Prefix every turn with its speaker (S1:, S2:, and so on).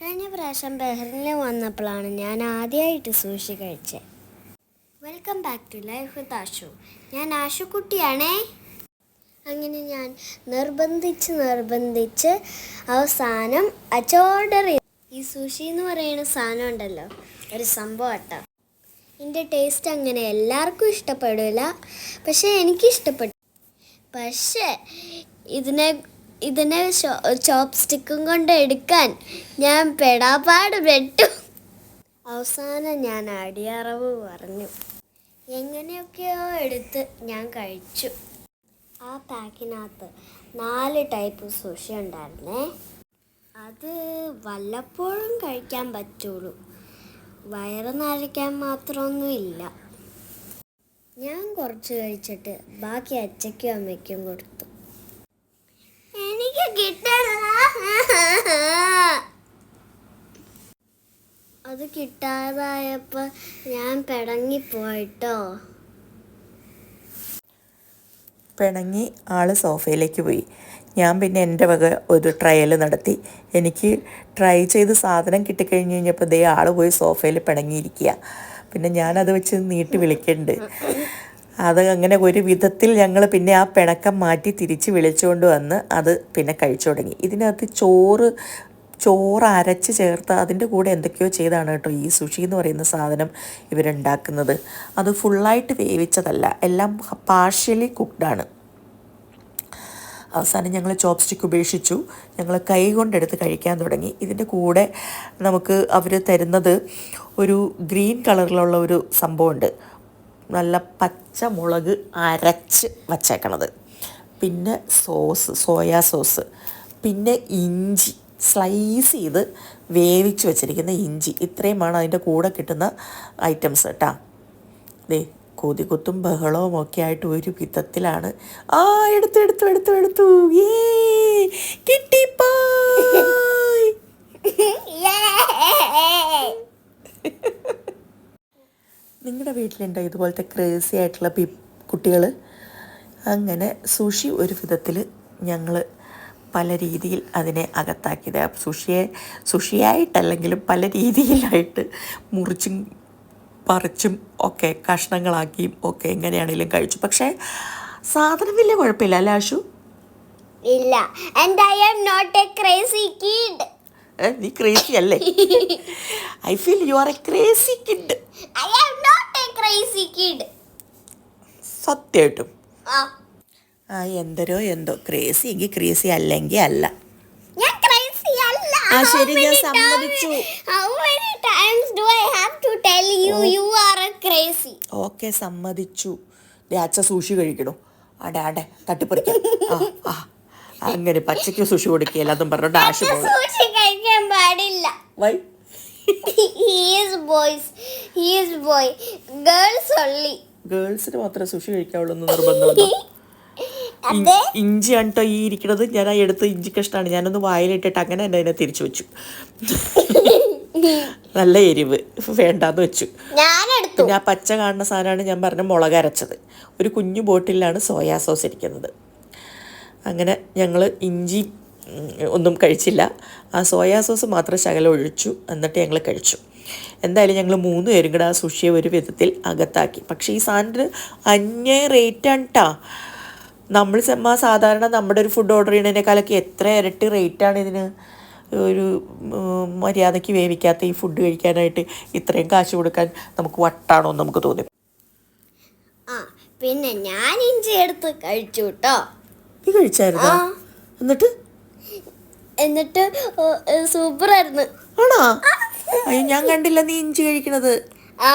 S1: കഴിഞ്ഞ പ്രാവശ്യം ബഹ്റിനിൽ വന്നപ്പോഴാണ് ഞാൻ ആദ്യമായിട്ട് സൂഷി കഴിച്ചത്. Welcome back to life with Ashu ഞാൻ ആഷുക്കുട്ടിയാണേ അങ്ങനെ ഞാൻ നിർബന്ധിച്ച് നിർബന്ധിച്ച് അവസാനം അച്ചോർഡർ ഈ സൂഷി എന്ന് പറയുന്ന സാധനം ഉണ്ടല്ലോ ഒരു സംഭവം കേട്ടോ. എന്റെ ടേസ്റ്റ് അങ്ങനെ എല്ലാവർക്കും ഇഷ്ടപ്പെടില്ല പക്ഷേ എനിക്ക് ഇഷ്ടപ്പെട്ടു പക്ഷേ ഇതിനെ ഇതിനെ ചോപ്പ് സ്റ്റിക്കും കൊണ്ട് എടുക്കാൻ ഞാൻ പെടാപാട് പെട്ടു. അവസാനം ഞാൻ അടിയറവ് പറഞ്ഞു. എങ്ങനെയൊക്കെയോ എടുത്ത് ഞാൻ കഴിച്ചു. ആ പാക്കിനകത്ത് നാല് ടൈപ്പ് സുഷി ഉണ്ടായിരുന്നേ. അത് വല്ലപ്പോഴും കഴിക്കാൻ പറ്റുള്ളൂ. വയറ് നിറയ്ക്കാൻ മാത്രമൊന്നുമില്ല. ഞാൻ കുറച്ച് കഴിച്ചിട്ട് ബാക്കി അച്ഛയ്ക്കും അമ്മയ്ക്കും കൊടുത്തു എനിക്ക് കിട്ടണ അത് കിട്ടാതായപ്പോൾ ഞാൻ പിടങ്ങിപ്പോയിട്ടോ
S2: പിണങ്ങി ആൾ സോഫയിലേക്ക് പോയി. ഞാൻ പിന്നെ എന്റെ വക ഒരു ട്രയൽ നടത്തി. എനിക്ക് ട്രൈ ചെയ്ത് സാധനം കിട്ടിക്കഴിഞ്ഞ് കഴിഞ്ഞപ്പോൾ ദേ ആൾ പോയി സോഫയിൽ പിണങ്ങിയിരിക്കുക പിന്നെ ഞാനത് വെച്ച് നീട്ടി വിളിക്കുന്നുണ്ട് അത് അങ്ങനെ ഒരു വിധത്തിൽ ഞങ്ങൾ പിന്നെ ആ പിണക്കം മാറ്റി തിരിച്ച് വിളിച്ചുകൊണ്ട് വന്ന് അത് പിന്നെ കഴിച്ചു തുടങ്ങി. ഇതിനകത്ത് ചോറ് ചോറ് അരച്ച് ചേർത്ത് അതിന്റെ കൂടെ എന്തൊക്കെയോ ചെയ്താണ് കേട്ടോ ഈ സുഷി എന്ന് പറയുന്ന സാധനം ഇവരുണ്ടാക്കുന്നത്. അത് ഫുള്ളായിട്ട് വേവിച്ചതല്ല എല്ലാം പാർഷ്യലി കുക്ക്ഡാണ് അവസാനം ഞങ്ങൾ ചോപ്പ് സ്റ്റിക്ക് ഉപേക്ഷിച്ചു. ഞങ്ങൾ കൈ കൊണ്ടെടുത്ത് കഴിക്കാൻ തുടങ്ങി. ഇതിന്റെ കൂടെ നമുക്ക് അവർ തരുന്നത് ഒരു ഗ്രീൻ കളറിലുള്ള ഒരു സംഭവമുണ്ട്. നല്ല പച്ചമുളക് അരച്ച് വച്ചേക്കണത്. പിന്നെ സോസ് സോയാ സോസ്. പിന്നെ ഇഞ്ചി. സ്ലൈസ് ചെയ്ത് വേവിച്ച് വെച്ചിരിക്കുന്ന ഇഞ്ചി. ഇത്രയുമാണ് അതിന്റെ കൂടെ കിട്ടുന്ന ഐറ്റംസ് കേട്ടോ. ദേ കൊതികുത്തും ബഹളവും ഒക്കെ ആയിട്ട് ഒരു വിധത്തിലാണ്. ആ എടുത്തു എടുത്തു എടുത്തു എടുത്തു. നിങ്ങളുടെ വീട്ടിലുണ്ടോ ഇതുപോലത്തെ ക്രേസി ആയിട്ടുള്ള കുട്ടികൾ അങ്ങനെ സുഷി ഒരു വിധത്തിൽ ഞങ്ങൾ പല രീതിയിൽ അതിനെ അകത്താക്കിയത്. സുഷിയെ സുഷിയായിട്ടല്ലെങ്കിലും പല രീതിയിലായിട്ട് മുറിച്ചും പറിച്ചും ഒക്കെ കഷ്ണങ്ങളാക്കിയും ഒക്കെ എങ്ങനെയാണെങ്കിലും കഴിച്ചു. പക്ഷേ സാധനം വലിയ കുഴപ്പമില്ല അല്ലേ ആശു?
S1: ഇല്ല. And I am not a crazy kid
S2: ഏ, നീ ക്രേസി അല്ലേ? I feel you are a crazy kid
S1: I am not a crazy kid
S2: സത്യമായിട്ടും.
S1: ആ.
S2: ആ എന്തരോ എന്തോ. ക്രേസി എങ്കിൽ ക്രേസി അല്ലെങ്കിൽ അല്ല. ആ, ശരി, ഞാൻ സമ്മതിച്ചു. ഓക്കെ സമ്മതിച്ചു. അച്ഛ സൂഷി കഴിക്കണു. ആടെ ആടെ തട്ടിപ്പറിക്കാം. ആ അങ്ങനെ പച്ചയ്ക്ക് സുഷി കൊടുക്കില്ല അതും പറഞ്ഞു ഡാഷ്
S1: സൂഷി കഴിക്കാൻ പാടില്ല.
S2: വൈ. ഗേൾസിന് മാത്രമേ സുഷി കഴിക്കാവുള്ളൂ എന്ന് നിർബന്ധമുണ്ടോ? ഇഞ്ചി കേട്ടോ ഈ ഇരിക്കണത്? ഞാൻ ആ എടുത്ത ഇഞ്ചി കഷ്ണമാണ് ഞാനൊന്ന് വായിലിട്ടിട്ട് അങ്ങനെ തന്നെ അതിനെ തിരിച്ചു വെച്ചു. നല്ല എരിവ്. വേണ്ടാന്ന് വെച്ചു. പിന്നെ ആ പച്ച കാണുന്ന സാധനമാണ് ഞാൻ പറഞ്ഞ മുളക് അരച്ചത്. ഒരു കുഞ്ഞു ബോട്ടിലാണ് സോയാ സോസ് ഇരിക്കുന്നത്. അങ്ങനെ ഞങ്ങൾ ഇഞ്ചി ഒന്നും കഴിച്ചില്ല. ആ സോയാ സോസ് മാത്രം ശകലം ഒഴിച്ചു. എന്നിട്ട് ഞങ്ങൾ കഴിച്ചു. എന്തായാലും ഞങ്ങൾ മൂന്ന് പേരും കൂടെ ആ സുഷിയെ ഒരു വിധത്തിൽ അകത്താക്കി. പക്ഷേ ഈ സാധനത്തിന് അന്യ റേറ്റാണ് കേട്ടോ നമ്മൾ ചെമ്മാ സാധാരണ നമ്മുടെ ഒരു ഫുഡ് ഓർഡർ ചെയ്യുന്നതിനേക്കാളൊക്കെ എത്ര ഇരട്ടി റേറ്റാണ് ഇതിന് ഒരു മര്യാദയ്ക്ക് വേവിക്കാത്ത ഈ ഫുഡ് കഴിക്കാനായിട്ട് ഇത്രയും കാശ് കൊടുക്കാൻ നമുക്ക് വട്ടാണോ എന്ന് നമുക്ക് തോന്നി
S1: ആ പിന്നെ ഞാൻ ഇഞ്ചി എടുത്ത് കഴിച്ചു കേട്ടോ
S2: നീ കഴിച്ചായിരുന്നോ. എന്നിട്ട്?
S1: എന്നിട്ട് സൂപ്പർ ആയിരുന്നു.
S2: ആണോ? ഞാൻ കണ്ടില്ല നീ ഇഞ്ചി കഴിക്കണത്.
S1: ആ.